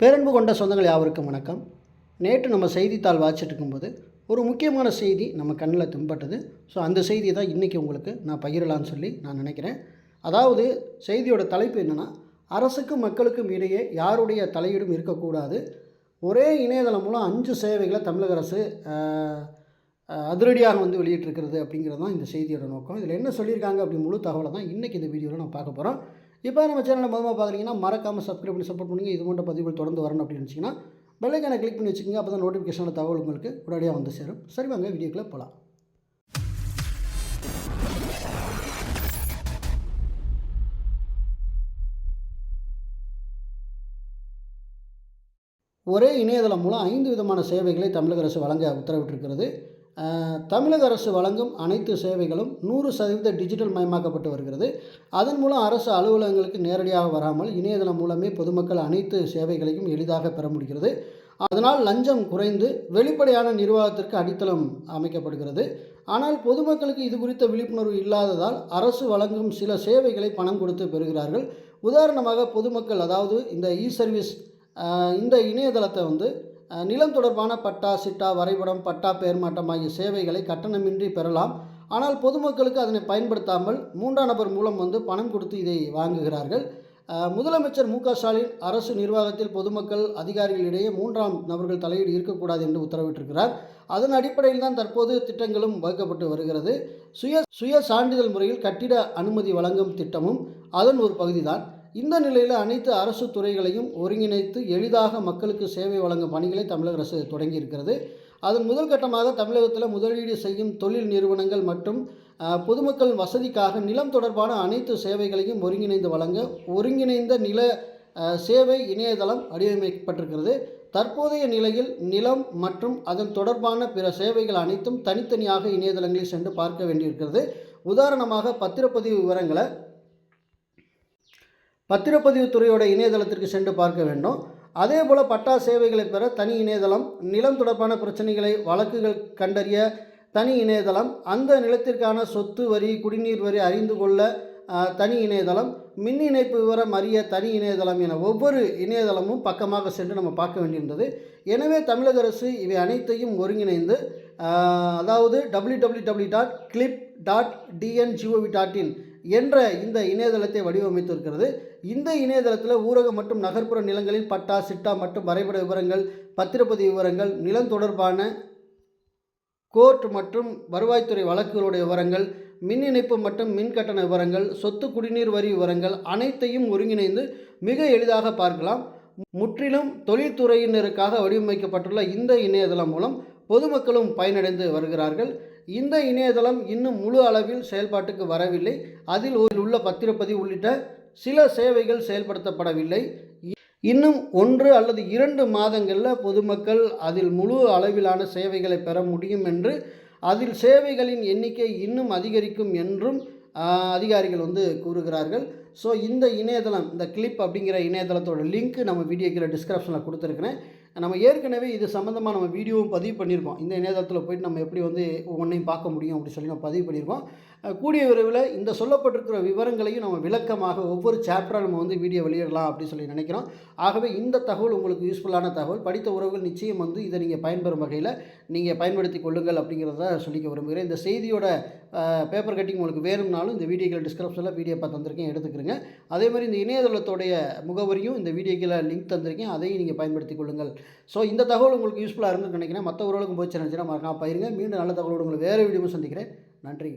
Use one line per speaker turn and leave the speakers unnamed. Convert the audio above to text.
பேரன்பு கொண்ட சொந்தங்கள் யாவருக்கும் வணக்கம். நேற்று நம்ம செய்தித்தாள் வாசிச்சுட்டு இருக்கும்போது ஒரு முக்கியமான செய்தி நம்ம கண்ணில் தென்பட்டது. ஸோ அந்த செய்தியை தான் இன்றைக்கி உங்களுக்கு நான் பகிரலான்னு சொல்லி நான் நினைக்கிறேன். அதாவது செய்தியோட தலைப்பு என்னென்னா அரசுக்கும் மக்களுக்கும் இடையே யாருடைய தலையீடும் இருக்கக்கூடாது. ஒரே இணையதளம் மூலம் அஞ்சு சேவைகளை தமிழக அரசு அதிரடியாக வந்து வெளியிட்டிருக்கிறது அப்படிங்கிறது தான் இந்த செய்தியோட நோக்கம். இதில் என்ன சொல்லியிருக்காங்க அப்படி முழு தகவலை தான் இன்றைக்கி இந்த வீடியோவில் நான் பார்க்க போகிறோம். இப்போ நம்ம சேனலை முதல்ல பார்க்குறீங்கன்னா மறக்காமல் சப்ஸ்கிரைப் பண்ணி சப்போர்ட் பண்ணுங்கள் இது மட்டும் பதிவுகள் தொடர்ந்து வரணும் அப்படின்னு நினச்சிங்கன்னா பெல்லைக்கான கிளிக் பண்ணி வச்சுக்கோங்க. அப்போ தான் நோட்டிஃபிகேஷனில் தகவல் உங்களுக்கு உடனடியாக வந்து சேரும். சரி வாங்க வீடியோக்குள்ளே போகலாம் ஒரே இணையதளம் மூலம் ஐந்து விதமான சேவைகளை தமிழக அரசு வழங்க உத்தரவிட்டிருக்கிறது. தமிழக அரசு வழங்கும் அனைத்து சேவைகளும் நூறு சதவீத டிஜிட்டல் மயமாக்கப்பட்டு வருகிறது. அதன் மூலம் அரசு அலுவலகங்களுக்கு நேரடியாக வராமல் இணையதளம் மூலமே பொதுமக்கள் அனைத்து சேவைகளையும் எளிதாக பெற முடிகிறது. அதனால் லஞ்சம் குறைந்து வெளிப்படையான நிர்வாகத்திற்கு அடித்தளம் அமைக்கப்படுகிறது. ஆனால் பொதுமக்களுக்கு இது குறித்த விழிப்புணர்வு இல்லாததால் அரசு வழங்கும் சில சேவைகளை பணம் கொடுத்து பெறுகிறார்கள். உதாரணமாக பொதுமக்கள் அதாவது இந்த இ சர்வீஸ் இந்த இணையதளத்தை வந்து நிலம் தொடர்பான பட்டா சிட்டா வரைபடம் பட்டா பெயர் மாற்றம் ஆகிய சேவைகளை கட்டணமின்றி பெறலாம். ஆனால் பொதுமக்களுக்கு அதனை பயன்படுத்தாமல் மூன்றாம் நபர் மூலம் வந்து பணம் கொடுத்து இதை வாங்குகிறார்கள். முதலமைச்சர் மு க ஸ்டாலின் அரசு நிர்வாகத்தில் பொதுமக்கள் அதிகாரிகளிடையே மூன்றாம் நபர்கள் தலையீடு இருக்கக்கூடாது என்று உத்தரவிட்டிருக்கிறார். அதன் அடிப்படையில் தான் தற்போது திட்டங்களும் வகுக்கப்பட்டு வருகிறது. சுய சுய சான்றிதழ் முறையில் கட்டிட அனுமதி வழங்கும் திட்டமும் அதன் ஒரு பகுதிதான். இந்த நிலையில் அனைத்து அரசு துறைகளையும் ஒருங்கிணைத்து எளிதாக மக்களுக்கு சேவை வழங்கும் பணிகளை தமிழக அரசு தொடங்கி இருக்கிறது. அதன் முதல் கட்டமாக தமிழகத்தில் முதலீடு செய்யும் தொழில் நிறுவனங்கள் மற்றும் பொதுமக்கள் வசதிக்காக நிலம் தொடர்பான அனைத்து சேவைகளையும் ஒருங்கிணைந்து வழங்க ஒருங்கிணைந்த நில சேவை இணையதளம் வடிவமைக்கப்பட்டிருக்கிறது. தற்போதைய நிலையில் நிலம் மற்றும் அதன் தொடர்பான பிற சேவைகள் அனைத்தும் தனித்தனியாக இணையதளங்களில் சென்று பார்க்க வேண்டியிருக்கிறது. உதாரணமாக பத்திரப்பதிவு விவரங்களை பத்திரப்பதிவுத்துறையோட இணையதளத்திற்கு சென்று பார்க்க வேண்டும். அதே போல் பட்டா சேவைகளை பெற தனி இணையதளம் நிலம் தொடர்பான பிரச்சனைகளை வழக்குகள் கண்டறிய தனி இணையதளம் அந்த நிலத்திற்கான சொத்து வரி குடிநீர் வரி அறிந்து கொள்ள தனி இணையதளம் மின் இணைப்பு விவரம் அறிய தனி இணையதளம் என ஒவ்வொரு இணையதளமும் பக்கமாக சென்று நம்ம பார்க்க வேண்டியிருந்தது. எனவே தமிழக அரசு இவை அனைத்தையும் ஒருங்கிணைந்து அதாவது W W W dot clip dot TN gov dot in என்ற இந்த இணையதளத்தை வடிவமைத்திருக்கிறது. இந்த இணையதளத்தில் ஊரக மற்றும் நகர்ப்புற நிலங்களில் பட்டா சிட்டா மற்றும் வரைபட விவரங்கள் பத்திரப்பதிவு விவரங்கள் நிலம் தொடர்பான கோர்ட் மற்றும் வருவாய்த்துறை வழக்குகளுடைய விவரங்கள் மின் இணைப்பு மற்றும் மின் கட்டண விவரங்கள் சொத்து குடிநீர் வரி விவரங்கள் அனைத்தையும் ஒருங்கிணைந்து மிக எளிதாக பார்க்கலாம். முற்றிலும் தொழில்துறையினருக்காக வடிவமைக்கப்பட்டுள்ள இந்த இணையதளம் மூலம் பொதுமக்களும் பயனடைந்து வருகிறார்கள். இந்த இணையதளம் இன்னும் முழு அளவில் செயல்பாட்டுக்கு வரவில்லை. அதில் உள்ள பத்திரப்பதிவு உள்ளிட்ட சில சேவைகள் செயல்படுத்தப்படவில்லை. இன்னும் ஒன்று அல்லது இரண்டு மாதங்களில் பொதுமக்கள் அதில் முழு அளவிலான சேவைகளை பெற முடியும் என்று அதில் சேவைகளின் எண்ணிக்கை இன்னும் அதிகரிக்கும் என்றும் அதிகாரிகள் வந்து கூறுகிறார்கள். ஸோ இந்த இணையதளம் இந்த கிளிப் அப்படிங்கிற இணையதளத்தோட லிங்க் நம்ம வீடியோக்கில் டிஸ்கிரிப்ஷனில் கொடுத்துருக்குறேன். நம்ம ஏற்கனவே இது சம்மந்தமாக நம்ம வீடியோவும் பதிவு பண்ணியிருக்கோம். இந்த இணையதளத்தில் போயிட்டு நம்ம எப்படி வந்து ஒன்றையும் பார்க்க முடியும் அப்படின்னு சொல்லி நம்ம பதிவு பண்ணியிருக்கோம். கூடிய விரைவில் இந்த சொல்லப்பட்டிருக்கிற விவரங்களையும் நம்ம விளக்கமாக ஒவ்வொரு சாப்டராக நம்ம வந்து வீடியோ வெளியிடலாம் அப்படின்னு சொல்லி நினைக்கிறோம். ஆகவே இந்த தகவல் உங்களுக்கு யூஸ்ஃபுல்லான தகவல். படித்த உறவுகள் நிச்சயம் வந்து இதை நீங்கள் பயன்பெறும் வகையில் நீங்கள் பயன்படுத்தி கொள்ளுங்கள் அப்படிங்கிறத சொல்லிக்க விரும்புகிறேன். இந்த செய்தியோட பேப்பர் கட்டிங் உங்களுக்கு வேணும்னாலும் இந்த வீடியோக்கள் டிஸ்கிரிப்ஷனில் வீடியோ பார்த்து தந்திருக்கேன் எடுத்துக்கிறேங்க. அதே மாதிரி இந்த இணையதளத்தோடைய முகவரியும் இந்த வீடியோக்களை லிங்க் தந்திருக்கேன். அதையும் நீங்கள் பயன்படுத்தி கொள்ளுங்கள். ஸோ இந்த தகவல் உங்களுக்கு யூஸ்ஃபுல்லாக இருந்துன்னு நினைக்கிறேன். மற்ற உறவுகளுக்கும் போய் நினச்சினா மறக்காம பயிருங்க மீண்டும் நல்ல தகவலோடு உங்களை வேறு வீடியோவும் சந்திக்கிறேன். நன்றி.